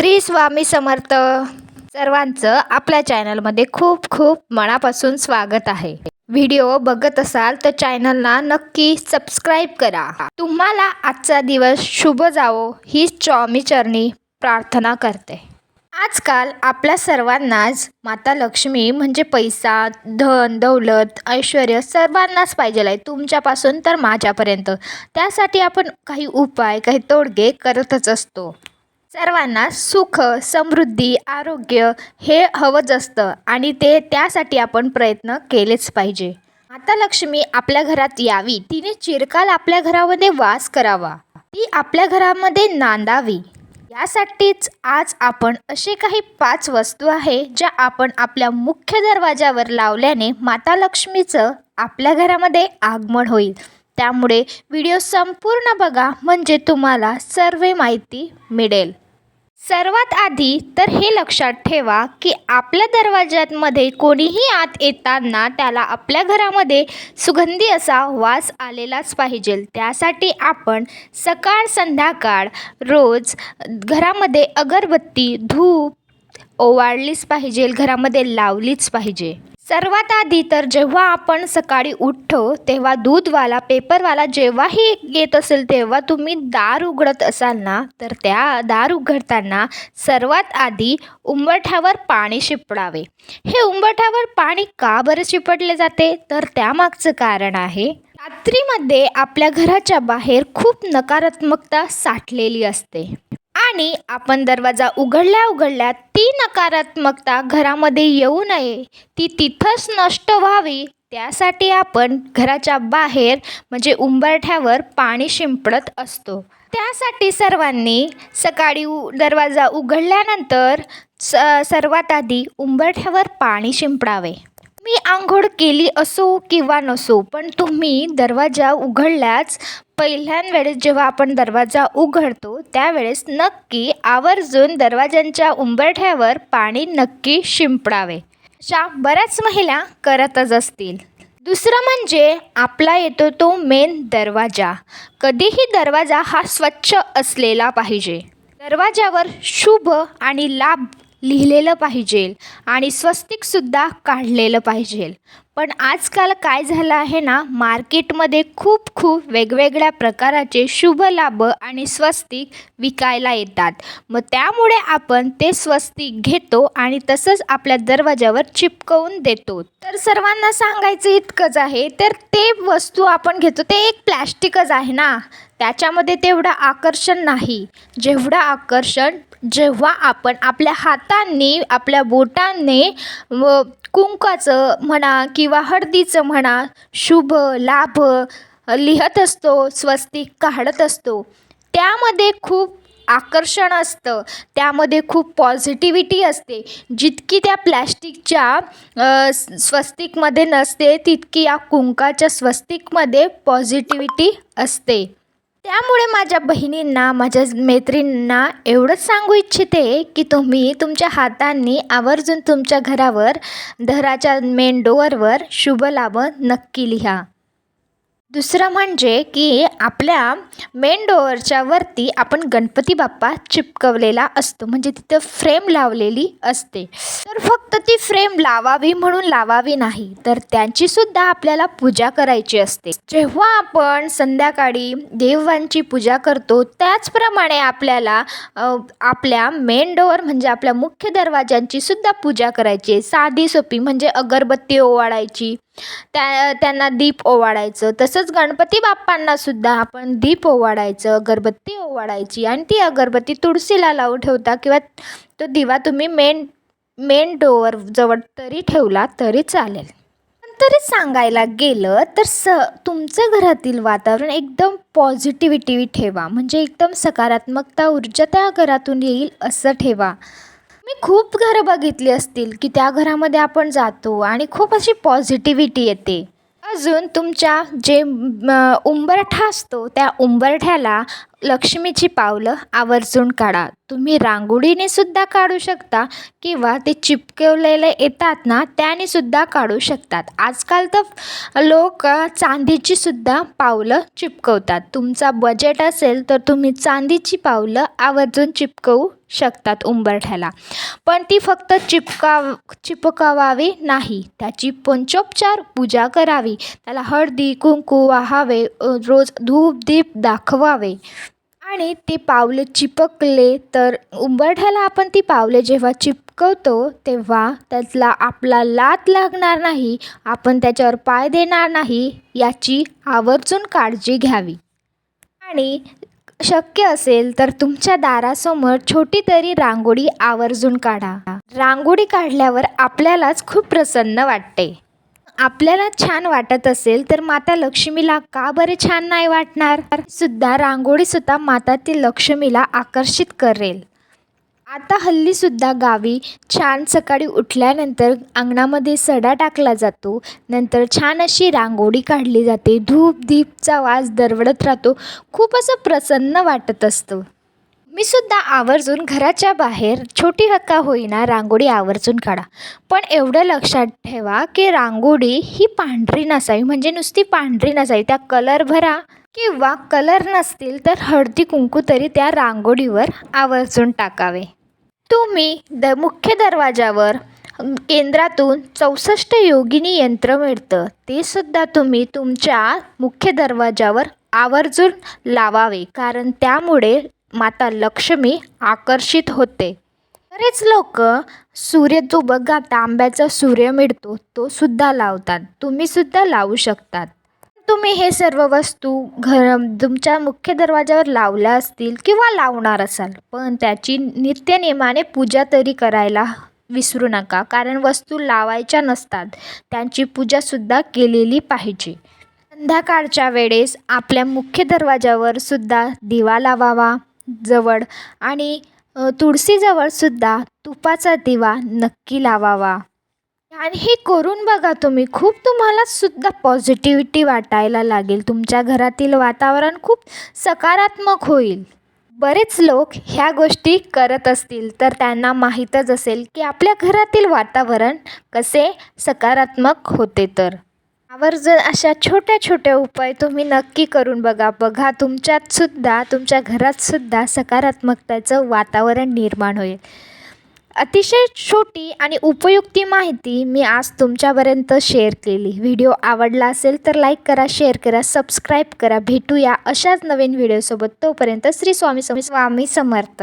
श्री स्वामी समर्थ सर्वांचं आपल्या चॅनलमध्ये खूप खूप मनापासून स्वागत आहे. व्हिडिओ बघत असाल तर चॅनलला नक्की सबस्क्राईब करा. तुम्हाला आजचा दिवस शुभ जावो ही स्वामी चरणी प्रार्थना करते. आजकाल आपल्या सर्वांनाच माता लक्ष्मी म्हणजे पैसा धन दौलत ऐश्वर सर्वांनाच पाहिजे आहे. तुमच्यापासून तर माझ्यापर्यंत. त्यासाठी आपण काही उपाय काही तोडगे करतच असतो. सर्वांना सुख समृद्धी आरोग्य हे हवंच असतं आणि ते त्यासाठी आपण प्रयत्न केलेच पाहिजे. माता लक्ष्मी आपल्या घरात यावी तिने चिरकाल आपल्या घरामध्ये वास करावा. ती आपल्या घरामध्ये नांदावी. यासाठीच आज आपण असे काही पाच वस्तू आहे ज्या आपण आपल्या मुख्य दरवाजावर लावल्याने माता लक्ष्मीचं आपल्या घरामध्ये आगमन होईल. त्यामुळे व्हिडिओ संपूर्ण बघा म्हणजे तुम्हाला सर्व माहिती मिळेल. सर्वात आधी तर हे लक्षात ठेवा की आपल्या दरवाज्यामध्ये कोणीही आत येताना त्याला आपल्या घरामध्ये सुगंधी असा वास आलेलाच पाहिजे. त्यासाठी आपण सकाळ संध्याकाळ रोज घरामध्ये अगरबत्ती धूप ओवाळलीच पाहिजे घरामध्ये लावलीच पाहिजे. सर्वात आधी तर जेव्हा आपण सकाळी उठतो तेव्हा दूधवाला पेपरवाला जेव्हाही येत असेल तेव्हा तुम्ही दार उघडत असाल ना तर त्या दार उघडताना सर्वात आधी उंबरठ्यावर पाणी शिपडावे. हे उंबरठ्यावर पाणी का बरं शिपडले जाते? तर त्यामागचं कारण आहे रात्रीमध्ये आपल्या घराच्या बाहेर खूप नकारात्मकता साठलेली असते. आणि आपण दरवाजा उघडल्या उघडल्या ती नकारात्मकता घरामध्ये येऊ नये. ती तिथंच नष्ट व्हावी. त्यासाठी आपण घराच्या बाहेर म्हणजे उंबरठ्यावर पाणी शिंपडत असतो. त्यासाठी सर्वांनी सकाळी उ दरवाजा उघडल्यानंतर स सर्वात आधी उंबरठ्यावर पाणी शिंपडावे. मी आंघोळ केली असो किंवा नसो पण तुम्ही दरवाजा उघडल्याच पहिल्या वेळेस जेव्हा आपण दरवाजा उघडतो त्यावेळेस नक्की आवर्जून दरवाजांच्या उंबरठ्यावर पाणी नक्की शिंपडावे. अशा बऱ्याच महिला करतच असतील. दुसरं म्हणजे आपला येतो तो मेन दरवाजा. कधीही दरवाजा हा स्वच्छ असलेला पाहिजे. दरवाजावर शुभ आणि लाभ लिहिलेलं पाहिजे आणि स्वस्तिकसुद्धा काढलेलं पाहिजे. पण आजकाल काय झालं आहे ना मार्केटमध्ये खूप खूप वेगवेगळ्या प्रकाराचे शुभ लाभ आणि स्वस्तिक विकायला येतात. मग त्यामुळे आपण ते स्वस्तिक घेतो आणि तसंच आपल्या दरवाजावर चिपकवून देतो. तर सर्वांना सांगायचं इतकंच आहे तर ते वस्तू आपण घेतो ते एक प्लॅस्टिकच आहे ना. त्याच्यामध्ये तेवढं आकर्षण नाही. जेवढं आकर्षण जेव्हा आपण आपल्या हातांनी आपल्या बोटांनी व कुंकाचं म्हणा किंवा हळदीचं म्हणा शुभ लाभ लिहत असतो स्वस्तिक काढत असतो. त्यामध्ये खूप आकर्षण असतं. त्यामध्ये खूप पॉझिटिव्हिटी असते. जितकी त्या प्लॅस्टिकच्या स्वस्तिकमध्ये नसते तितकी या कुंकाच्या स्वस्तिकमध्ये पॉझिटिव्हिटी असते. त्यामुळे माझ्या बहिणींना माझ्या मैत्रिणींना एवढंच सांगू इच्छिते की तुम्ही तुमच्या हातांनी आवर्जून तुमच्या घरावर घराच्या मेन डोअरवर शुभ लाभ नक्की लिहा. दुसरं म्हणजे की आपल्या मेन डोअरच्या वरती आपण गणपती बाप्पा चिपकवलेला असतो. म्हणजे तिथं फ्रेम लावलेली असते. तर फक्त ती फ्रेम लावावी म्हणून लावावी नाही तर त्यांचीसुद्धा आपल्याला पूजा करायची असते. जेव्हा आपण संध्याकाळी देवांची पूजा करतो त्याचप्रमाणे आपल्याला आपल्या मेन डोअर म्हणजे आपल्या मुख्य दरवाज्यांची सुद्धा पूजा करायची. साधी सोपी म्हणजे अगरबत्ती ओवाळायची त्या त्यांना दीप ओवाळायचं. तसंच गणपती बाप्पांनासुद्धा आपण दीप ओवाळायचं अगरबत्ती ओवाळायची आणि ती अगरबत्ती तुळशीला लावून ठेवता किंवा तो दिवा तुम्ही मेन मेन डोअर जवळ तरी ठेवला तरी चालेल. तरी सांगायला गेलं तर स तुमचं घरातील वातावरण एकदम पॉझिटिव्हिटी ठेवा. म्हणजे एकदम सकारात्मकता ऊर्जा त्या घरातून येईल असं ठेवा. मी खूप घरं बघितली असतील की त्या घरामध्ये आपण जातो आणि खूप अशी पॉझिटिव्हिटी येते. अजून तुमच्या जे उंबरठा असतो त्या उंबरठ्याला लक्ष्मीची पावलं आवर्जून काढा. तुम्ही रांगोळीने सुद्धा काढू शकता किंवा ते चिपकवलेले येतात ना त्याने सुद्धा काढू शकतात. आजकाल तर लोक चांदीची सुद्धा पावलं चिपकवतात. तुमचा बजेट असेल तर तुम्ही चांदीची पावलं आवर्जून चिपकवू शकतात उंबरठ्याला. पण ती फक्त चिपकाव चिपकवावी नाही. त्याची पंचोपचार पूजा करावी. त्याला हळदी कुंकू वाहावे रोज धूप दीप दाखवावे. आणि ते पावले चिपकले तर उंबरठ्याला आपण ती पावले जेव्हा चिपकवतो तेव्हा त्यातला आपला लात लागणार नाही आपण त्याच्यावर पाय देणार नाही याची आवर्जून काळजी घ्यावी. आणि शक्य असेल तर तुमच्या दारासमोर छोटी तरी रांगोळी आवर्जून काढा. रांगोळी काढल्यावर आपल्यालाच खूप प्रसन्न वाटते. आपल्याला छान वाटत असेल तर माता लक्ष्मीला का बरे छान नाही वाटणार? सुद्धा रांगोळी सुद्धा मातातील लक्ष्मीला आकर्षित करेल. आता हल्लीसुद्धा गावी छान सकाळी उठल्यानंतर अंगणामध्ये सडा टाकला जातो. नंतर छान अशी रांगोळी काढली जाते. धूप दीपचा वास दरवडत राहतो. खूप असं प्रसन्न वाटत असतं. मी सुद्धा आवर्जून घराच्या बाहेर छोटी हक्का होईना रांगोळी आवर्जून काढा. पण एवढं लक्षात ठेवा की रांगोळी ही पांढरी नसावी. म्हणजे नुसती पांढरी नसावी. त्या कलर भरा किंवा कलर नसतील तर हळदी कुंकू तरी त्या रांगोळीवर आवर्जून टाकावे. तुम्ही द मुख्य दरवाजावर केंद्रातून चौसष्ट योगिनी यंत्र मिळतं. ते सुद्धा तुम्ही तुमच्या मुख्य दरवाजावर आवर्जून लावावे. कारण त्यामुळे माता लक्ष्मी आकर्षित होते. बरेच लोक सूर्य जो बघा तांब्याचा सूर्य मिळतो तो सुद्धा लावतात. तुम्ही सुद्धा लावू शकतात. तुम्ही हे सर्व वस्तू घर तुमच्या मुख्य दरवाजावर लावल्या असतील किंवा लावणार असाल पण त्याची नित्यनियमाने पूजा तरी करायला विसरू नका कारण वस्तू लावायच्या नसतात. त्यांची पूजासुद्धा केलेली पाहिजे. संध्याकाळच्या वेळेस आपल्या मुख्य दरवाजावर सुद्धा दिवा लावावा. जवळ आणि तुळशीजवळसुद्धा तुळशीजवळ सुद्धा तुपाचा दिवा नक्की लावावा. आणि हे करून बघा तुम्ही खूप तुम्हाला सुद्धा पॉझिटिव्हिटी वाटायला लागेल. तुमच्या घरातील वातावरण खूप सकारात्मक होईल. बरेच लोक ह्या गोष्टी करत असतील तर त्यांना माहीतच असेल की आपल्या घरातील वातावरण कसे सकारात्मक होते तर. आवर्जून अशा छोट्या छोट्या उपाय तुम्ही नक्की करून बघा. बघा तुमच्यात सुद्धा तुमच्या घरात सुद्धा सकारात्मकतेचं वातावरण निर्माण होईल. अतिशय छोटी आणि उपयुक्ती माहिती मी आज तुमच्यापर्यंत शेअर केली. व्हिडिओ आवडला असेल तर लाईक करा शेअर करा सबस्क्राईब करा. भेटूया अशाच नवीन व्हिडिओसोबत. तोपर्यंत श्री स्वामी स्वामी स्वामी समर्थ.